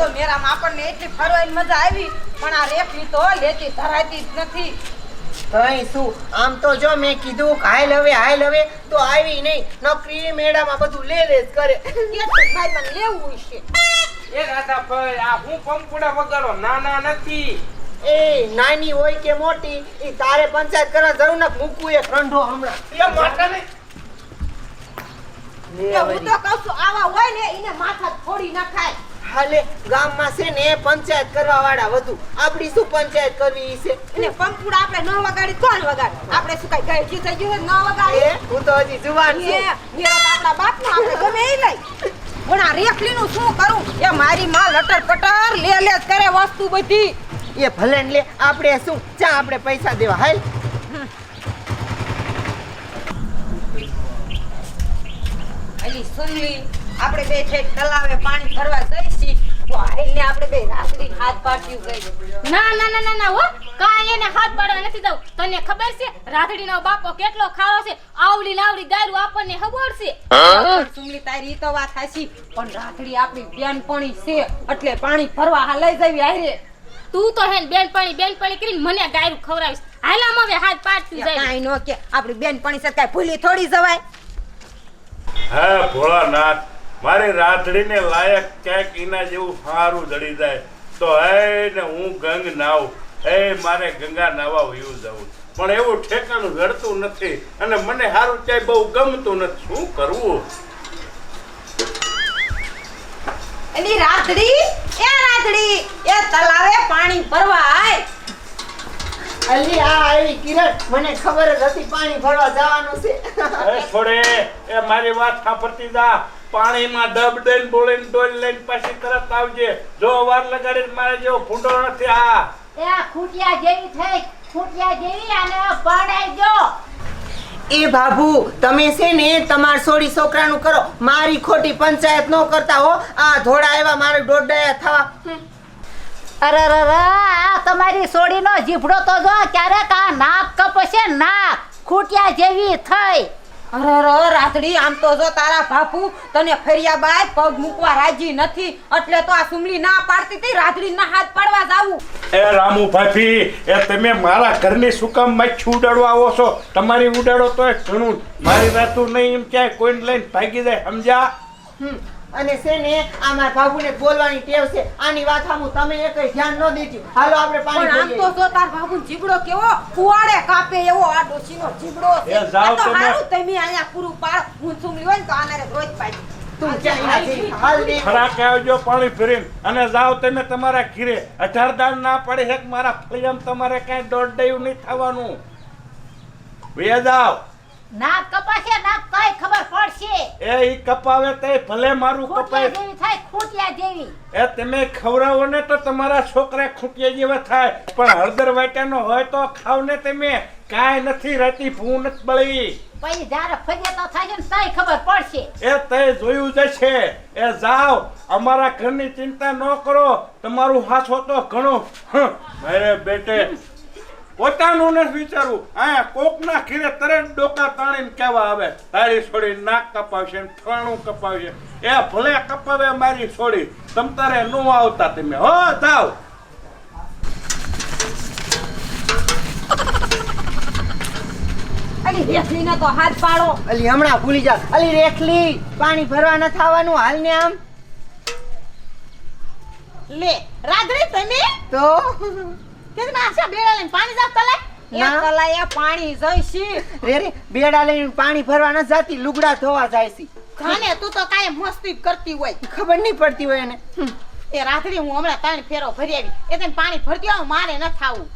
તો મેરામાં આપણને એટલી ફરવાની મજા આવી પણ આ રેખની તો લેતી ધરાતી જ નથી. કઈ શું? આમ તો જો મેં કીધું હાલ હવે હાલ હવે તો આવી નહીં. નોકરી મેળામાં બધું લે લે કરે. કે તો ભાઈ મને લેવું છે એ રાધા ભાઈ આ હું પંપુડા વગાડો? નાના નથી. એ નાની હોય કે મોટી એ તારે પંચાયત કરવા જરૂર ના મૂકવું એક રંઢો હમણાં. એ મોટા ને હું તો કહું છું આવા હોય ને એને માથા ફોડી નખાય. હાલે ગામમાં છે ને પંચાયત કરવા વાળા વધુ. આપડી શું પંચાયત કરવી છે? અને પંપુડ આપણે ન વગાડી કોણ વગાડે. આપણે શું કઈ ગઈ થઈ ગયું ન એ હું તો હજી જુવાન છું. મેરા તો બાપ બાપનો આપણે ગમે એ લઈ. પણ આ રેખલીનું શું કરું? એ મારી માં લટર પટર લે લે કરે વસ્તુ બધી. એ ભલે ને લે આપણે શું? ચા આપણે પૈસા દેવા હાલ. અલી સુનલી આપણે બે છે તલાવે પાણી ભરવા જઈશી. તો આઈને આપણે બે રાત્રિ હાથ પાટ્યું ગઈ ના ના ના ના ના હો. કાંઈ એને હાથ પાડવા નથી દઉં. તને ખબર છે રાધડીનો બાપો કેટલો ખારો છે. આવડી લાવડી દારૂ આપણને ખબર છે. સુમલી તારી તો વાત હાચી. પણ રાત્રિ આપણી બેનપણી છે એટલે પાણી ભરવા હા લઈ જવી આરે તું તો હેન બેનપણી બેનપણી કરીને મને ગાયરું ખવડાવીશ. હાલામ હવે હાથ પાડતી જાય કાંઈ નો કે આપણી બેનપણી કાંઈ ભૂલી થોડી જવાય. હે ભોળાનાથ મારી રાધડીને લાયક ક્યાંક એના જેવું સારું જડી જાય. તો હે ને હું ગંગ નાવ હે મારે ગંગા નાવા વયું જવું. પણ એવું ઠેકાણું જડતું નથી અને મને સારું ક્યાંય બહુ ગમતું નથી. શું કરવું? એની રાતડી એ રાતડી એ તલાવે પાણી ભરવા આય અલી આ આવી કિરણ મને ખબર જ હતી પાણી ભરવા જવાનું છે. એ છોડે એ મારી વાત સાંભળતી જા. પાણીમાં ડબ દઈને બોલીને ડોલ લઈને પાછી તરત આવજે. જો વાર લગાડીને મારે જેવો ફૂંડો નથી આ એ ખૂટિયા જેવી થઈ ખૂટિયા જેવી અને પડાઈ જો. એ બાબુ તમે છે ને તમાર સોડી છોકરાનું કરો. મારી ખોટી પંચાયત ન કરતા હો. આ ધોળા એવા મારે દોડાયા થવા. અરે અરે અરે, આ તમારી સોડીનો જીભડો તો જો ક્યારેક આ નાક કપશે નાક ખૂટિયા જેવી થઈ. અરે રાતડી આમ તો જો તારા બાપુ તને ફેરિયા બાદ પગ મૂકવા રાજી નથી એટલે તો આ સુમલી ના પાડતી હતી રાતડી ના હાથ પાડવા જાવું. એ રામુ ભાભી એ તમે મારા ઘરની સુકામ કામ માછી ઉડાડવા આવો છો? તમારી ઉડાડો તો ઘણું મારી રાતું નહીં એમ ક્યાંય કોઈને લઈને ભાગી જાય સમજ્યા. અને છે ને આ મારા બાબુને બોલવાની ટેવ છે. આની વાત સામું તમે એક ધ્યાન ન દીધું. હાલો આપણે પણ આમ પાણી તો જો તાર બાબુ જીબડો કેવો કુવાડે કાપે એવો આ ડોશીનો જીબડો એ જાવ તો તમે. હારું તમે. અહીંયા પૂરું પાડ હું સુમલી હોય ને તો આને રોજ પાડી. તું ક્યાં હાલ દે ખરાક આવજો પાણી ફેરીને અને જાવ તમે તમારા ઘીરે. અઢાર દાન ના પડે છે મારા ફળિયામ તમારે કાંઈ દોઢ ડયું નહીં થવાનું? બે જાવ. ના કપાશે ના કઈ ખબર એ ઈ કપાવે તે ભલે મારું કપાય. જેવી થાય ખૂટિયા જેવી. એ તમે ખવડાવો ને તો તમારા છોકરા ખૂટ્યા જેવા થાય. પણ હળદર વાટ્યાનો હોય તો ખાવ ને તમે. કાંઈ નથી રહેતી ભૂ નથી બળી. પછી જ્યારે ફજે તો થાય ને તઈ ખબર પડશે. એ તે જોયું જશે. એ જાઓ અમારા ઘરની ચિંતા ન કરો. તમારું હાથો તો ઘણો. મારે બેટે પોતાનું નથી વિચારવું. અહીંયા કોકના ખીરે તરત ડોકા તાણીને કહેવા આવે તારી છોડી નાક કપાવશે ને ફાણું કપાવશે. એ ભલે કપાવે મારી છોડી તમ તારે નો આવતા તમે. હો જાઓ. અલી રેખલીને તો હાથ પાડો. અલી હમણાં ભૂલી જા અલી રેખલી પાણી ભરવા ન થવાનું હાલ ને આમ? લે રાત્રે તમે? તો? નાશા બેડા લઈને પાણી જાવ તલે? ના. એક પાણી જઈશી રે રે બેડા લઈને પાણી ભરવા ન જાતી લુગડા ધોવા જાય છે. ખાને તું તો કાંઈ મસ્તી જ કરતી હોય. ખબર નહીં પડતી હોય એને. હમ. એ રાત્રે હું હમણાં ત્રણ ફેરો ભરી આવી. એ તને પાણી ભરતી આવું મારે ન થાવું.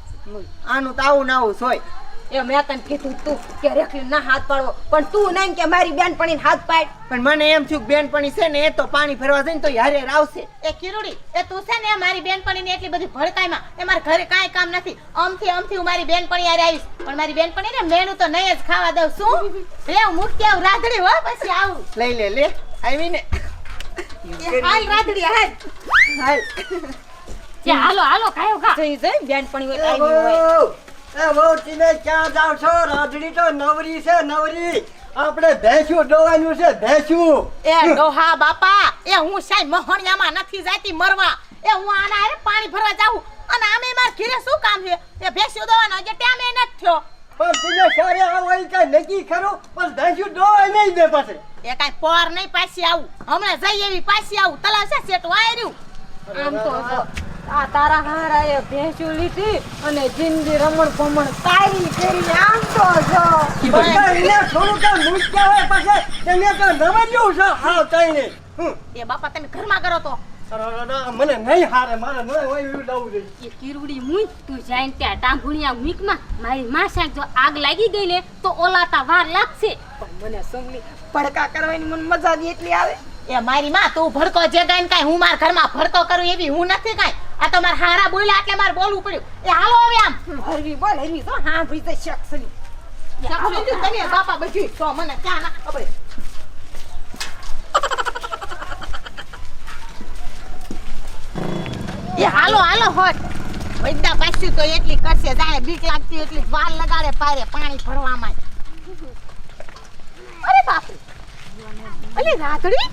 આનું તો આવું ને આવું હોય. એ મેં તને કીધું તું કે રેખલી ના હાથ પાડવો પણ તું નહીં કે મારી બેનપણીને હાથ પાડ. પણ મને એમ થયું બેન બેનપણી છે ને એ તો પાણી ભરવા જઈને તો યારે આવશે. એ કિરુડી એ તું છે ને મારી બેનપણીને એટલી બધી ભડકાઈમાં એ મારા ઘરે કાંઈ કામ નથી. આમથી આમથી હું મારી બેનપણી હારે આવીશ. પણ મારી બેનપણી ને મેનું તો નહીં જ ખાવા દઉં. શું? રે હું મૂકી આવું રાધડી હો પછી આવું. લઈ લે લે. આવી ને હાલ રાધડી હાલ. હાલ. હાલો હાલો કાયો ખા. જઈ જઈ બેનપણી હોય તો આવી હોય. એ વહુ તમે ક્યાં જાવ છો? રાધડી તો નવરી છે નવરી. આપણે ભેંસું દોવાનું છે ભેંસું. એ ડોહા બાપા એ હું સાઈ મહણિયામાં નથી જાતી મરવા. એ હું આના હારે પાણી ભરવા જાઉં. અને આમે માર ઘીરે શું કામ છે? એ ભેંસ્યો દવાનો જે ટાઈમે નથી થયો. પણ તમે સારે આવો કાંઈ નક્કી ખરું પણ ભેંસું દોવાય નહીં દે પાસે એ કઈ પોર નહીં પાછી આવું. હમણાં જઈ એવી પાછી આવું. તલાવ છે સેટ વાયર્યું. આમ તો આ તારા હારાએ ભેંસુ લીધી અને જિંદગી રમણ ભમણ તારી કરી આમ તો જો એને થોડું કાંઈ મુશ્કેલ હોય પછી તમે તો નવર્યું છો. હા તઈને એ બાપા તમે ઘરમાં કરો તો. મને નહીં હારે મારે નહીં હોય એવું દવું જોઈએ એ કીરુડી મુઈ તું જઈને ત્યાં ટાંભુણિયા મીકમાં મારી માં સાહેબ જો આગ લાગી ગઈ ને તો ઓલાતા વાર લાગશે. મને સુંગલી પડકા કરવાની મને મજા જ એટલી આવે. એ મારી માં તું ભડકો જગાઈને ગાઈને હું મારા ઘરમાં ભડકો કરું એવી હું નથી કાંઈ. આ તો મારા હારા બોલ્યા એટલે મારે બોલવું પડ્યું. એ હાલો હવે આમ. હરવી બોલ હરવી તો હા ભઈ તો શક્ષલી શક્ષલી તને બાપા બધી તો મને ક્યાં ના ખબર એ હાલો હાલો હોટ. બધા પાછી તો એટલી કરશે જાણે બીક લાગતી એટલી વાલ લગાડે પારે પાણી ભરવામાં અરે બાપ અલે રાધડી.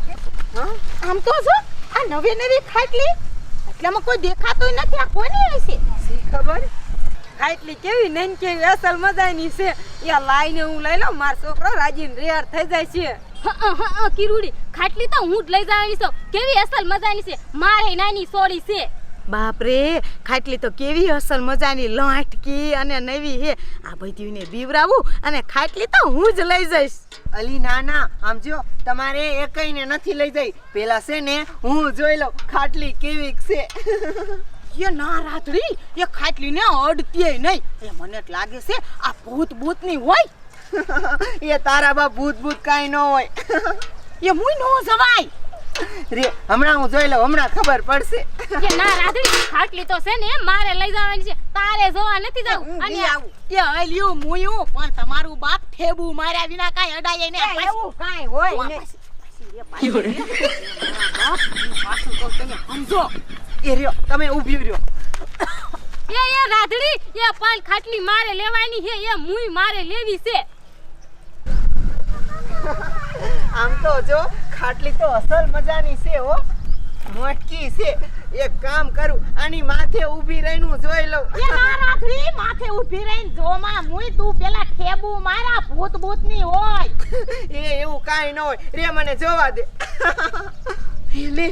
આમ તો જો આ નવી નવી ખાટલી એટલામાં કોઈ દેખાતોય નથી. આ કોની હશે ખબર? ખાટલી કેવી નઈ કેવી અસલ મજાની છે. એ લાઈને હું લઈ લઉં મારો છોકરો રાજીને રેર થઈ જાય છે. કિરુડી હં, હં, કીરુડી ખાટલી તો હું જ લઈ જવાની છું કેવી અસલ મજાની છે? મારે નાની સોડી છે. બાપ રે ખાટલી તો કેવી અસલ મજાની લાટકી અને નવી હે. આ બધીને બીવરાવું અને ખાટલી તો હું જ લઈ જઈશ. અલી ના ના આમ જો તમારે એકઈને નથી લઈ જઈ. પેલા છે ને હું જોઈ લઉં ખાટલી કેવી છે. એ ના રાતડી એ ખાટલી ને અડતીય નહીં. એ મને લાગે છે આ ભૂત ભૂતની હોય. એ તારા બા ભૂત ભૂત કાંઈ ન હોય. એ મુઈ નો જવાય. રે હમણાં હું જોઈ લઉં હમણાં ખબર પડશે. કે ના રાધડી ખાટલી તો છે ને મારે લઈ જવાની છે. તારે જોવા નથી જવું. અને એ અલ્યું મુયું પણ તમારું બાપ ઠેબુ માર્યા વિના કાઈ અડાય ને એવું કાઈ હોય સમજો. એ રહ્યો તમે ઊભી રહ્યો. એ એ રાધડી એ પણ ખાટલી મારે લેવાની છે એ મુઈ મારે લેવી છે. આમ તો જો ખાટલી તો અસલ મજાની છે હો. મોટકી છે. એક કામ કરું આની માથે ઊભી રહીને જોઈ લઉં. એ ના રાખડી માથે ઊભી રહીને જોમાં મુઈ તું પેલા ઠેબુ મારા ભૂત ભૂતની હોય. એ એવું કાઈ ન હોય. રે મને જોવા દે. એ લે.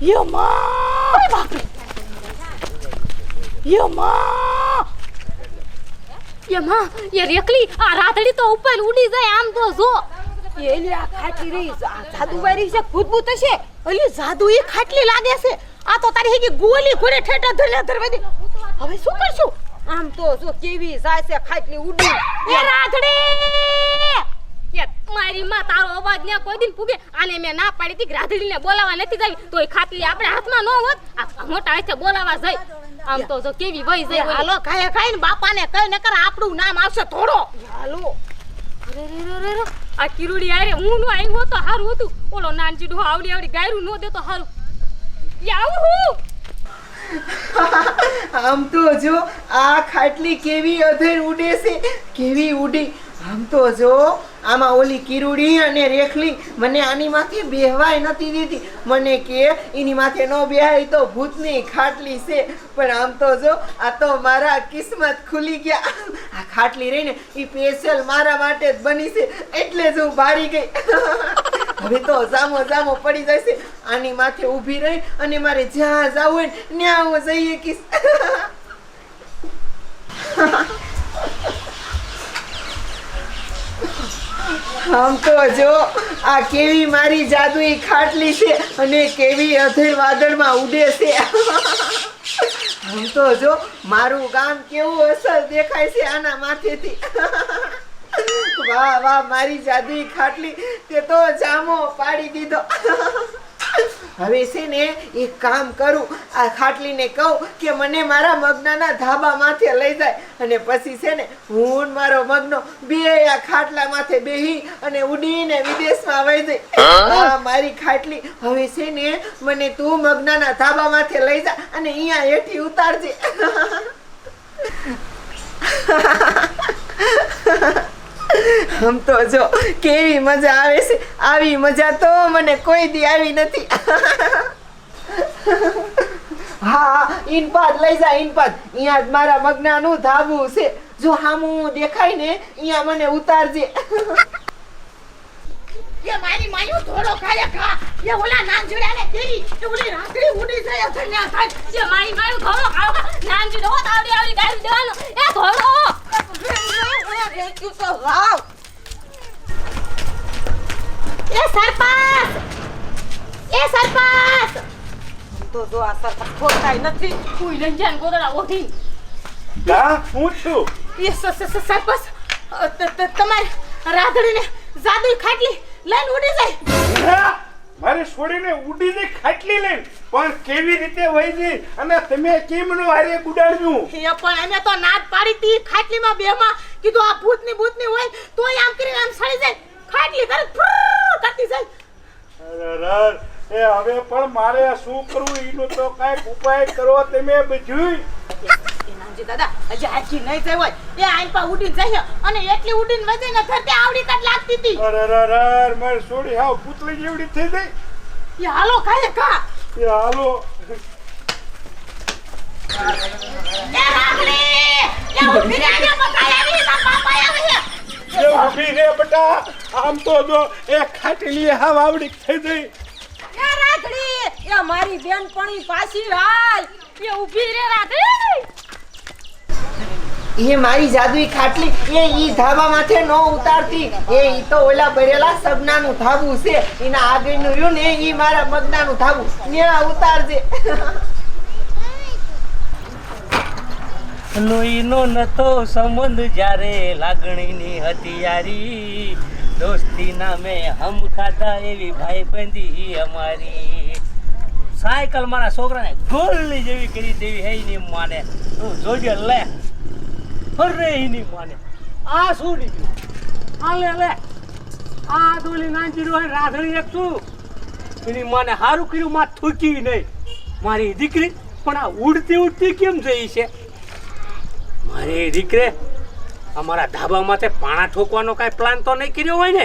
યો માં! બાપ રે. યો માં! યો માં યે રેકલી આ રાતડી તો ઉપર ઉડી જાય આમ તો જો. એલી આ ખાટલી રહી. જાદુ વારી છે ભૂત ભૂત હશે. અલી જાદુ એ ખાટલી લાગે છે. આ તો તારી હેગી ગોલી ઘોડે ઠેટા ધરલા ધરવા હવે શું કરશું? આમ તો જો કેવી જાય છે ખાટલી ઉડી. એ રાધડી! મારી માં તારો અવાજ ને કોઈ દિન પૂગે. આને મેં ના પાડી હતી રાધડીને બોલાવા નથી જવી. તો એ ખાટલી આપણે હાથમાં ન હોત. આ મોટા હાથે બોલાવા જઈ આમ તો જો કેવી વહી જાય ઓલી. હાલો ખાય ખાય ને બાપાને કઈ નકર આપણું નામ આવશે થોડો હાલો. આ કિરુડી આરે હું નો આવ્યો તો હારું હતું ઓલો નાનચીડો આવડી આવડી ગાયરું નો દેતો હારું આવું હું આમ તો જો આ ખાટલી કેવી અધેર ઉડે છે કેવી ઉડી આમ તો જો આમાં ઓલી કિરુડી અને રેખલી મને આની માથે બેહવાય નથી દીધી મને કે એની માથે ન બેહાય તો ભૂતની ખાટલી છે પણ આમ તો જો આ તો મારા કિસ્મત ખુલી ગયા આ ખાટલી રહીને એ સ્પેશિયલ મારા માટે જ બની છે, એટલે જ હું ભારી ગઈ. હવે તો સામો સામો પડી જશે. આની માથે ઊભી રહી અને મારે જ્યાં જવું હોય ત્યાં હું જઈએ કિસ. આમ તો જો, આ કેવી મારી જાદુઈ ખાટલી છે અને કેવી અધેર વાદળમાં ઉડે છે. તો જો મારું ગામ કેવું અસર દેખાય છે આના માથેથી? વાહ વાહ, મારી જાદુઈ ખાટલી, તે તો જામો પાડી દીધો. હવે છે ને એક કામ કરું આ ખાટલીને કહું કે મને મારા મગ્નના ધાબા માથે લઈ જાય. અને પછી છે ને હું મારો મગનો બે આ ખાટલા માથે બેહી અને ઉડીને વિદેશમાં વહી જઈ. આ મારી ખાટલી. હવે છે ને મને તું મગનાના ધાબા માથે લઈ જા અને અહીંયા હેઠી ઉતારજે. આમ તો જો, કેવી મજા આવે છે. આવી મજા તો મને કોઈ દી આવી નથી. હા ઇનપાદ લઈ જા ઇનપાદ અહીંયા જ મારા મગનાનું ધાબું છે. જો હામું દેખાય ને અહીંયા મને ઉતારજે. એ મારી માયું થોડો ખાય ખા. એ ઓલા નાન ને તેરી એ ઓલી રાત્રી ઉડી જાય ધન્યા થાય. એ મારી મારું ધોળો ખાવ નાનજી નો આવડી આવડી ગાડી દેવાનો. એ ધોળો! રેંક્યુ તો લાવ એ સરપંચ એ સરપંચ તો જો આ સરપંચ ખોટાય નથી. કોઈ લઈ જાય ને ગોદડા ઓઢી. કા? હું છું? એ સરપંચ તમારી રાધડીને જાદુઈ ખાટલી લઈને ઉડી જાય. મારી છોડીને ઉડી જઈ ખાટલી લઈને પણ કેવી રીતે વહી ગઈ અને તમે કેમ નો હારે ગુડાડ્યું એ પણ અમે તો નાદ પાડી તી ખાટલીમાં બેમાં કીધું આ ભૂતની ભૂતની હોય તોય આમ કરીને આમ સડી જાય. ખાટલી ફ્રર કરતી જાય. અરે એ હવે પણ મારે શું કરવું? એનો તો કાંઈક ઉપાય કરો તમે બધું. નાનજી દાદા હજી આખી નહીં થઈ હોય. એ આઈન પા ઉડીને જાય અને એટલી ઉડીને વજે ને ધરતી આવડી કાટ લાગતી હતી. અરે અરે અરે, મારી છોડી હાવ પૂતળી જેવડી થઈ ગઈ. એ હાલો ખાય ખા એ હાલો. એ રાખડી એ ઊભી રહે ને મકાઈ આવી તાર બાપા આવે એ ઊભી રે બેટા આમ તો જો એ ખાટલી હાવ આવડી થઈ ગઈ. એ રાખડી એ મારી બેનપણી પાછી આય એ ઊભી રે એ મારી જાદુઈ ખાટલી એ ઈ ધાબા માથે નો ઉતારતી. એ ઈ તો ઓલા ભરેલા સબનાનું ધાબુ છે. એના આગળનું રહ્યું ને ઈ મારા મગનાનું ધાબુ. ન્યા ઉતારજે. લોહીનો નતો સંબંધ જ્યારે લાગણીની હતી યારી દોસ્તી નામે હમ ખાધા એવી ભાઈબંધી અમારી. સાયકલ મારા છોકરાને ગોળની જેવી કરી દેવી હે ની માને. તું જોજે, લે. અરે નહીં માને. આ શું નીકળ્યું? આ લે લે. આ દોલી નાંચી રહ્યો રાધણી એક છું. એની માને સારું કર્યું, માં થૂકી નહીં. મારી દીકરી પણ આ ઉડતી ઉડતી કેમ જઈ છે? મારી દીકરે અમારા ધાબામાં માથે પાણા ઠોકવાનો કાંઈ પ્લાન તો નહીં કર્યો હોય ને?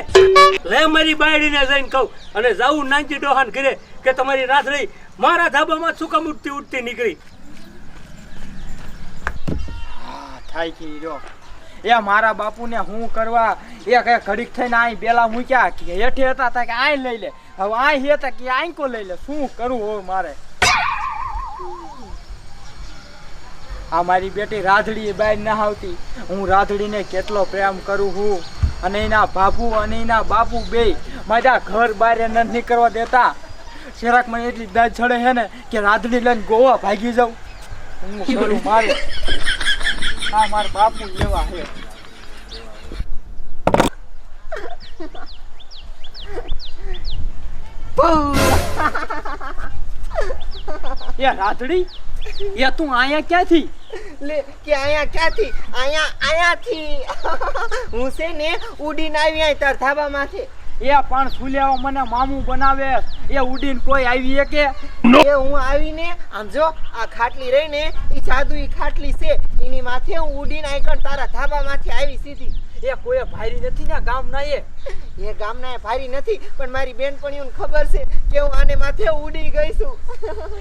લે મારી બાયડીને જઈને કહું, અને જાઉં નાનજી ડોહાન ઘરે કે તમારી રાત્રે મારા ધાબામાં શું કામ ઉઠતી ઉઠતી નીકળી? થાય કે રહ્યો એ મારા બાપુને હું કરવા એ કઈ ઘડીક થઈને અહીં બેલા મૂક્યા કે હેઠે હતા કે આય લઈ લે. હવે આઈ હતા કે આંકો લઈ લે. શું કરવું હવે મારે? આ મારી બેટી રાધડી બહાર ના આવતી. હું રાધડીને કેટલો પ્રેમ કરું છું અને એના બાપુ અને એના બાપુ બે મારા ઘર બહાર નથી નીકળવા દેતા. શેરાક મને એટલી દાજ ચડે છે ને કે રાધડી લઈને ગોવા ભાગી જાઉં. હું કરું મારે. આ મારા બાપુ જેવા છે એ રાધડી? એ તું અહીંયા ક્યાંથી? લે કે અહીંયા ક્યાંથી? અહીંયા અહીંયાથી હું છે ને ઉડીને આવી અહીં તાર એ પણ સુલ્યાઓ મને મામું બનાવે. એ ઉડીને કોઈ આવી કે એ હું આવીને આમ જો આ ખાટલી રહીને એ જાદુ ઈ ખાટલી છે એની માથે હું ઉડીને આઈકણ તારા ધાબામાંથી આવી સીધી. એ કોઈ ભારી નથી ને ગામના એ એ ગામના ભારી નથી પણ મારી બેનપણીઓને ખબર છે કે હું આને માથે ઉડી ગઈ છું.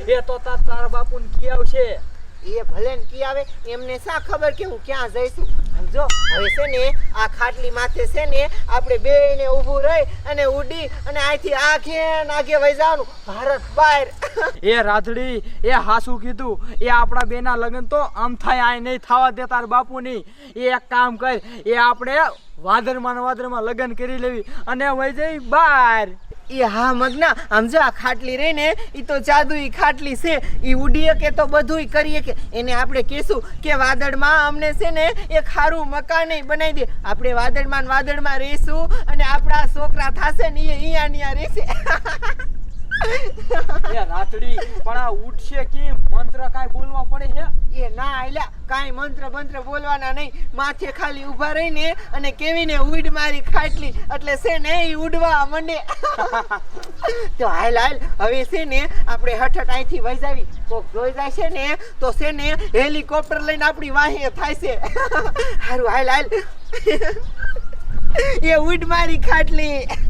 એ તો તાર તારા બાપુને કી આવશે એ ભલે ને કી આવે, એમને શા ખબર કે હું ક્યાં જઈશું? સમજો હવે છે ને, આ ખાટલી માથે છે ને, આપણે બે ને ઊભું રહી અને ઉડી અને અહીંથી આખે આખે વહી જવાનું. ભારત બહાર એ રાધડી, એ હાસુ કીધું, એ આપણા બેના લગ્ન તો આમ થાય આ નહીં થવા દે તાર બાપુની. એ એક કામ કર, એ આપણે વાદરમાં વાદરમાં લગ્ન કરી લેવી અને વહી જઈ બાર. એ હા મગના, આમ જો આ ખાટલી રહી ને એ તો જાદુ ઈ ખાટલી છે. એ ઉડીએ કે તો બધુંય કરીએ કે. એને આપણે કહેશું કે વાદળમાં અમને છે ને એ ખારું મકાન બનાવી દે. આપણે વાદળમાં વાદળમાં રહીશું અને આપણા છોકરા થશે ને એ અહીંયા અહીંયા રહેશે. એ રાતડી, પણ આ ઉઠશે કેમ? મંત્ર કાઈ બોલવા પડે છે? એ ના આયલા, કાઈ મંત્ર મંત્ર બોલવાના નહીં. માથે ખાલી ઊભા રહીને અને કેવીને ઉડ મારી ખાટલી, એટલે છે ને ઉડવા મંડે તો હાલ હાલ, હવે છે ને આપણે હઠટ અહીંથી વૈજાવી. જાવી કોક જોઈ જાય છે ને, તો છે ને હેલિકોપ્ટર લઈને આપણી વાહે થાય છે. હારું, હાલ હાલ. એ ઉડ મારી ખાટલી.